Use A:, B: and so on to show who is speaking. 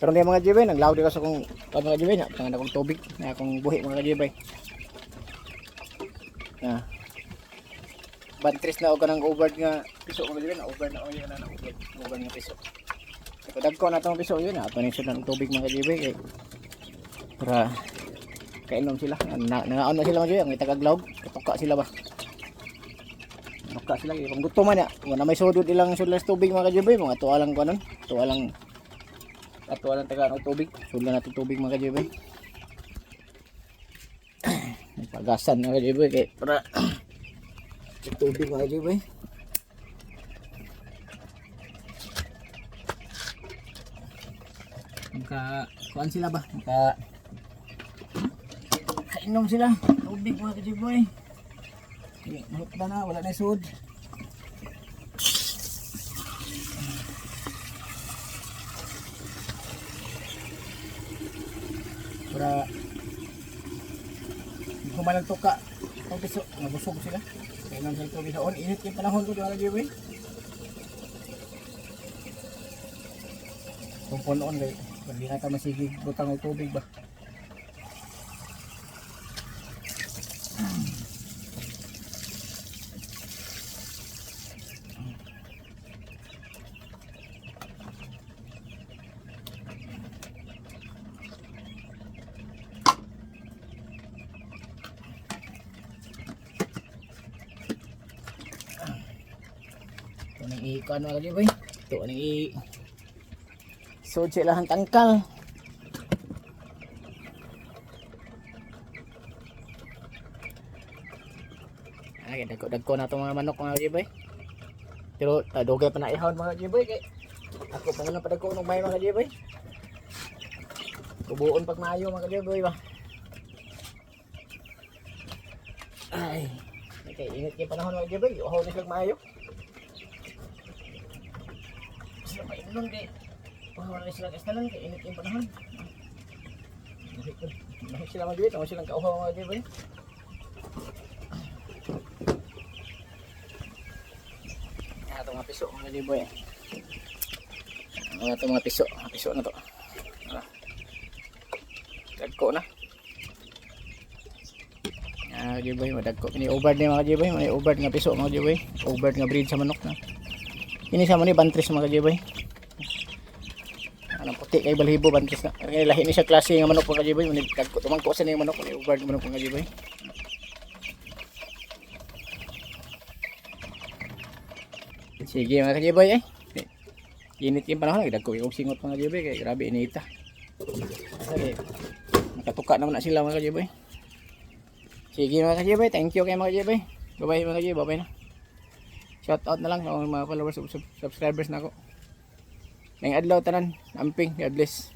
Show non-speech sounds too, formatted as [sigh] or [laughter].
A: Karon kay mga jibay, naglaw di ka sa kong pa mga jibay na tangan akong tubig na akong buhi mga jibay. Na. Bantris na og kanang over nga piso mga jibay na over na o yun na over, over nga piso. Kaya dagko na tong piso yun na ato ni ng tubig mga jibay kay para kainom sila. Na, nangaon na sila mga jibay, ang itagaglawg, katuka sila ba. Maka sila kung gusto man ya, wala may sudod ilang sudlas tubig mga jibay, mga tuwalang kanon, tuwalang at walang taga ng tubig. Sula natin tubig mga kajibay. [clears throat] Pagasan mga kajibay kay para [clears throat] tubig mga kajibay. Maka kuan sila ba? Maka kainom sila. Tubig mga kajibay. Mahot na na, wala na sud. Para hindi ko malang tuka ang piso. Nabusog sila. Kaya nang sa tubig on init yung panahon ko mga giveaway kung punoon kay hindi na ka masigig. Butang ng tubig ba nang i-kuan mga giveaway ito nang i sud sila ang tangkal. Ay dagko-dagko na itong mga manok mga giveaway pero tadugay pa na ihawon mga giveaway kay ako pa nga padagko ng may mga giveaway Kubuon pag maayo mga giveaway ba? Ay Okay, init kayo panahon mga giveaway. Uhaw na sila maayo. Sila inom kay. Uhaw na sila kastalan kay init yung panahon. Mahit sila giveaway. Tama silang kauhaw mga giveaway. Ah, ito mga piso mga giveaway. Mga ito mga piso. Mga piso na to. Ah. Dagko na. Ah, giveaway madagko ini over ni mga giveaway, may over nga piso mga giveaway. Over nga breed sa manok na. Ini sa mo ni bantris mga giveaway. Anong puti kay balhibo bantris na. Kaya lahi ni siya klase nga manok mga giveaway, ni dagko tumangko sa ni manok ni nga manok mga giveaway. Sige mga giveaway eh. Init yung panahon, dagko yung singot mga giveaway kay grabe inita. Kasi nakatuka naman na sila mga giveaway. Sige mga kajibay, thank you kay mga kajibay. Bye-bye mga kajibay, bye-bye na. Shout out na lang sa mga followers, sub- subscribers na ako. Ngayong adlaw tanan, amping, God bless.